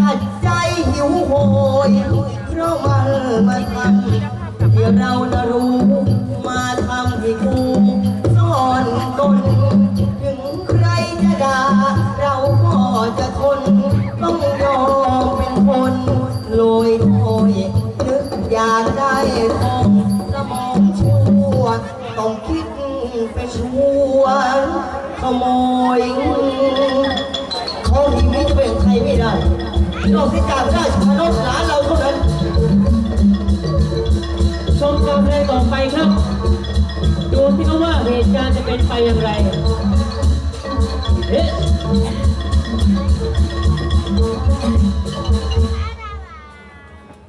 ตัดใจหิวโหยเพราะมันมาทำที่เรานะรู้มาทำให้กูซ่อนตนถึงใครจะด่าเราก็จะทน ต้องยอมเป็นคนลอยโอยนึกอยากได้ของสมองชั่วต้องคิดเป็นชั่วขโมย ไม่ได้นอกจากราชพนศหลานเราเท่านั้น ชมการแสดต่อไปครับ ดูที่เขาว่าเหตุการณ์จะเป็นไปอย่างไรเอ๊ะ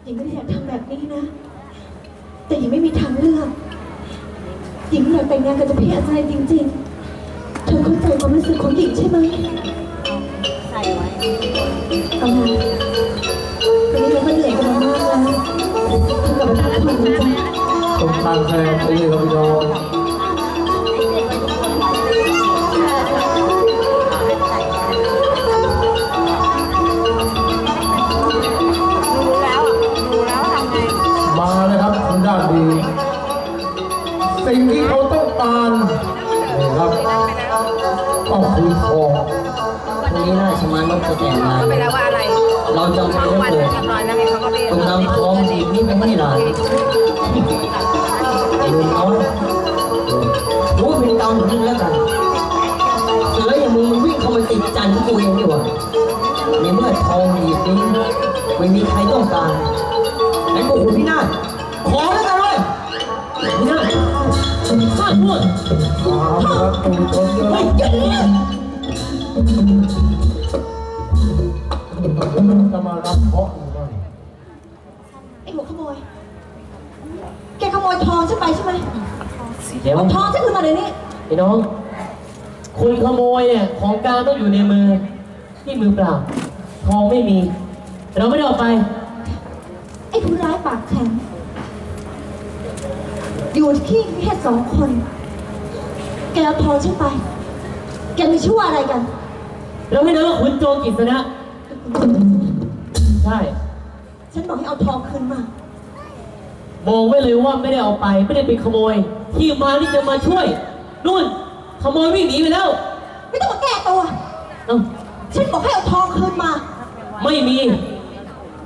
หญิงไม่ได้อยากทำแบบนี้นะ แต่หญิงไม่มีทางเลือกหญิงอยากแต่งงานกับเจ้าพี่อาจารย์จริงๆ เธอเข้าใจความรู้สึกของหญิงใช่ไหม เอามาวันนี้เราก็เหนื่อยกันมามากแล้วกลับมาพักผ่อนนะจ๊ะชมการแสดงไปเลยครับพี่น้อง แล้วไงเขาก็เรียกต้องนำทองดีบนี้ไปให้หลานไอ้ลุงน้อยรู้ว่าเป็นกรรมของมึงแล้วกันเสืออย่างมึงวิ่งเข้ามาติดจันทร์กูเองดีกว่าในเมื่อทองดีบนี้ไม่มีใครต้องการงั้นก็คุณพี่นาฏขอแล้วกันเว้ยนี่นะข้าพูดมาครับคุณผู้ชมเฮ้ยอย่างนี้จะมารับเคราะห์หรือไม่ ไอ้หัวขโมย แกขโมยทอง ฉันไปใช่ไหมเดี๋ยวเอาทองฉันคืนมาเดี๋ยวนี้ไอ้น้อง คุณขโมยเนี่ยของกลางต้องอยู่ในมือที่มือเปล่า ทองไม่มี เราไม่ได้เอาไป ไอ้ผู้ร้ายปากแข็ง อยู่ที่แค่สองคน แกเอาทองฉันไป แกมีชื่อว่าอะไรกัน เราไม่ได้ว่าคุณโจรกิษณะใช่ ฉันบอกให้เอาทองคืนมา บอกไว้เลยว่าไม่ได้เอาไปไม่ได้เป็นขโมย ที่มานี่จะมาช่วยนู่นขโมยวิ่งหนีไปแล้วไม่ต้องมาแก้ตัว เอ้าฉันบอกให้เอาทองคืนมา ไม่มี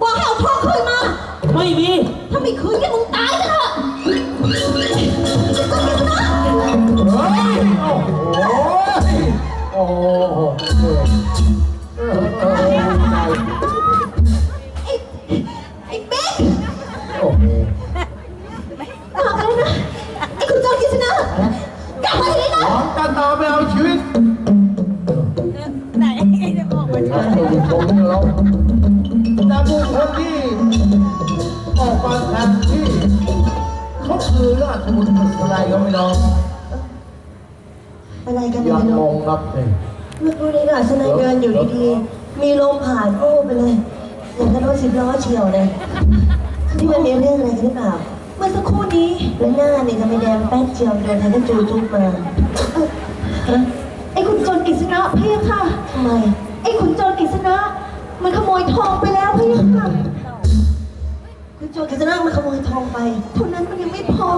บอกให้เอาทองคืนมา ไม่มี ถ้าไม่คืนแกมึงตายซะเถอะก็คิดนะเฮ้ยโอ้โหโอ้โห คือราชบุตรอะไรก็ไม่รู้อะไรกันยัเนี่ยงลูงกงครับเลย เมื่อกี้นี้ราชนายเดินอยู่ดีๆ มีลมผ่านโอ้ไปเลยอย่างกับรถสิบล้อเฉียวเลยนี่มันมีเรื่องอะไรกันหรือเปล่า เมื่อสักครู่นี้แล้วหน้าเนี่ยทำไมแดงแป๊ดเฉียวโดนใครก็จูจุบมาเอ่อฮะไอ้คุณโจรกิษณะพี่ค่ะ ทำไม ไอ้คุณโจรกิษณะมันขโมยทองไปแล้วพี่ค่ะคุณ โจรกิษณะมาขโมยทองไปเท่านั้นมันยังไม่พอ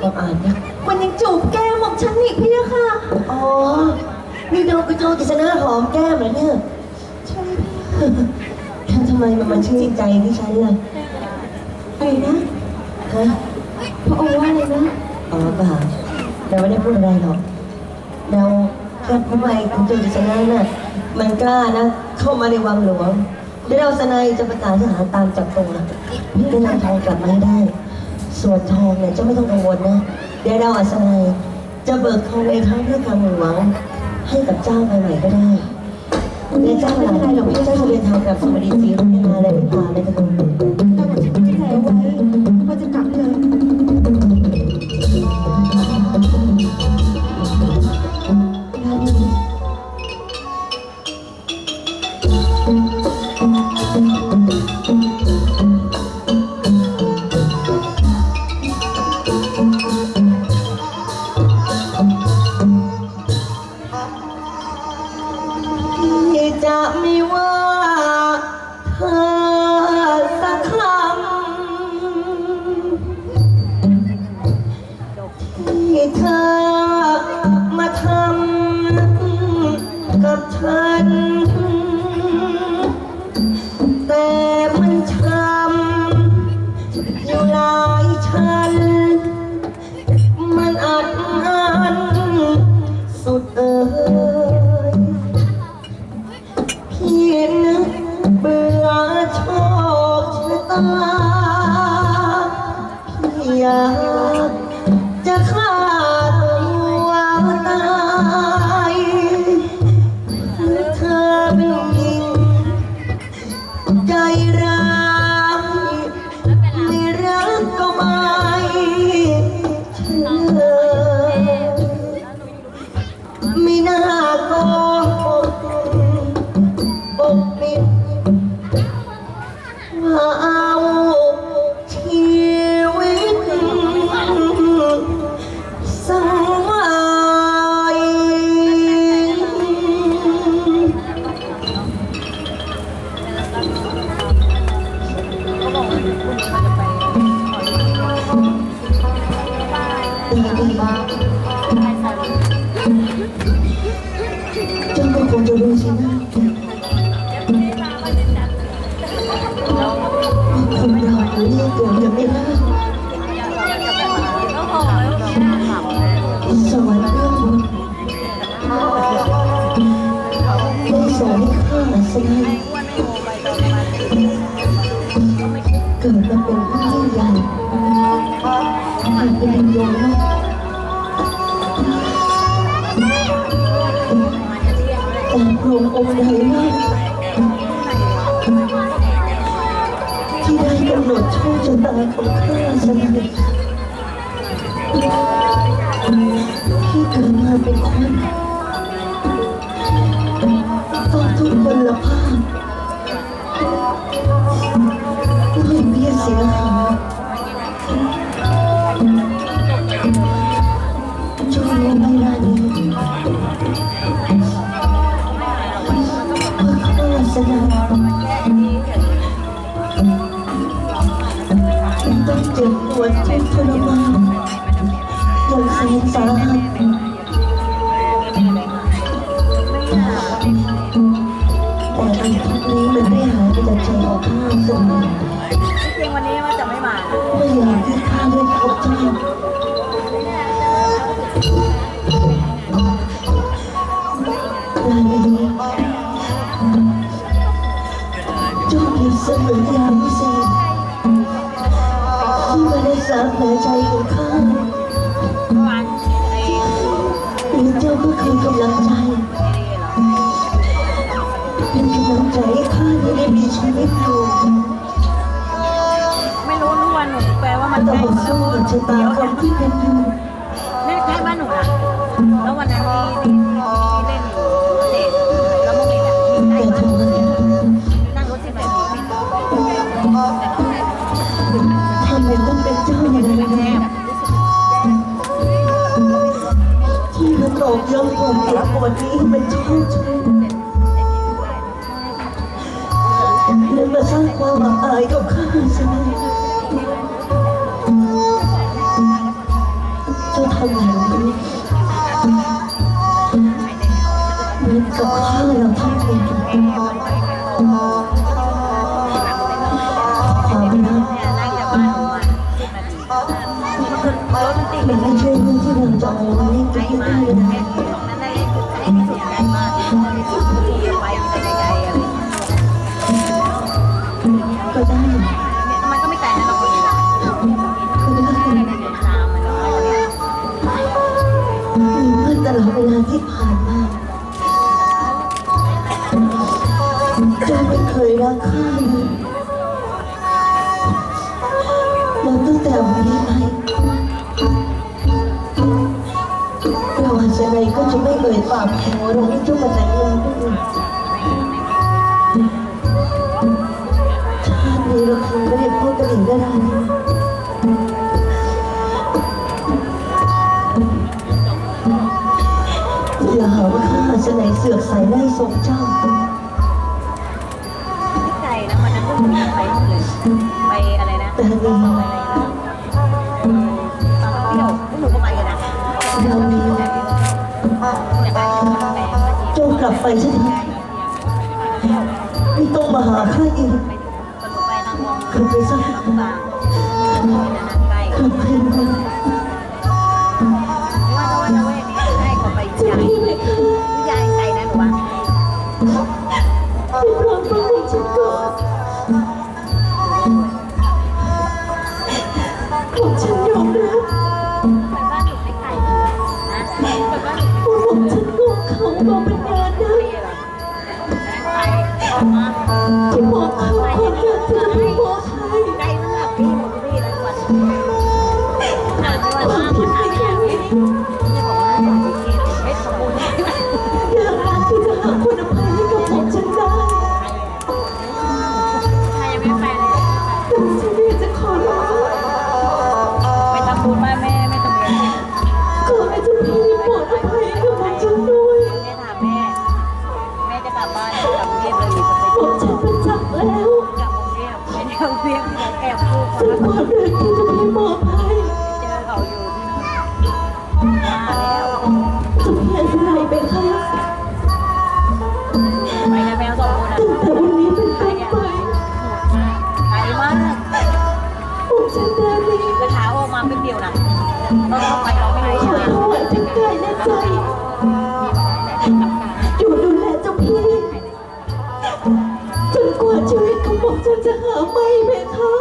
บอกอ่านนะมันยังจูบแก้มของฉันอีกพี่ค่ะ อ๋อนี่โดนคุณโจรกิษณะหอมแก้มเหรอเนี่ยใช่พี่ทำทำไมมันมาชื่นใจที่ฉันล่ะอะไรนะฮะพระองค์ว่าอะไรนะอ๋อเปล่าเราไม่ได้พูดอะไรหรอกเราแค่ทำไมคุณโจรกิษณะน่ะมันกล้านะเข้ามาในวังหลวง เดี๋ยวเราสนายจะประกาศทหารตามจับตัวเพื่อนำทองกลับมาให้ได้ ส่วนทองเนี่ยเจะไม่ต้องกังวลนะ เดี๋ยวเราอัศนัยจะเบิกทองในทั้งเพื่อการหลวงให้กับเจ้าไปใหม่ก็ได้เดี๋ยวเจ้าหลานหลวงเจ้าจะเดินทางกลับสมดีศรีรุ่งมาเลยไม่พาเลยนะคุณตอน กิดจะไม่ได้สวรรค์เรื่องบุญไม่สอนให้ข้าสนายเกิดมาเป็นผู้ยิ่งใหญ่เป็นโยมโลกแต่พระองค์ใดเล่ กำหนดโชคชะตาของข้าสนายที่เกิดมาเป็นคนต้องทุกคนละภาพไม่เบี้ยเสียหาย อีกทุกนี้มันไม่หายไปจากใจของข้าสมอจริงวันนี้ว่าจะไม่มาไม่อยากที่ข้าได้พบเจ้าลาลีเจ้าเปรียบเสมือนยามวิเศษที่มาได้สาบแผลใจของข้า มีชีวิตอยู่ไม่รู้รู้วันหนูแปลว่ามันต่ใกอล้หมดแล้สู้กับชะตากรรมที่เป็นอยู่นี่ใกล้บ้านหนูนะแล้ววันนั้นที่ที่ มือนกับข้าเราทำเองความรักเนี่ยนั่งจากบ้านหนูมาสิบนาทีรถมันติดมันไม่ใช่เรื่องที่เราจะเอามาเล่นกันไกลได้มากเลยไอ้นะตรงนั้นได้คือไกลที่สุดไกลมากที่สุด ที่ผ่านมาเจ้าไม่เคยรักข้าเลยแล้วตั้งแต่วันนี้ไปเราอาจจะไหนก็จะไม่เอ่ยปากขอร้องให้เจ้ามาแต่งงานด้วยชาตินี้เราคงไม่ได้พูดกันอีกได้ สือกใส่ไล่ส่งเจ้า ไม่ไกลนะวันนั้นกหนูไปเลยไปอะไรนะแต่นี่ไปอะไรนะตอนเที่ยวพวกหนูก็ไปกันนะเรามีเนี่ยไปแปลมาทีเจ้ากลับไปใช่ไหมไม่ต้องมาหาข้าอีกไปถึงตอนหนูไปทางวงกลับไปซะลำบากใกล้กลับไป ไม่ได้เอาเพียงแอบพูดแต่ความรักที่จะพี่มอบให้เจอเขาอยู่ที่นู่นจะพี่อัศนัยไปค่ะไปกันแมวสองคนอะตั้งแต่วันนี้เป็นต้นไปไกลมากผมฉันราลีกระเช้าออกมาเป็นเดียวนะ ฉันจะหาไม่ไหมคะ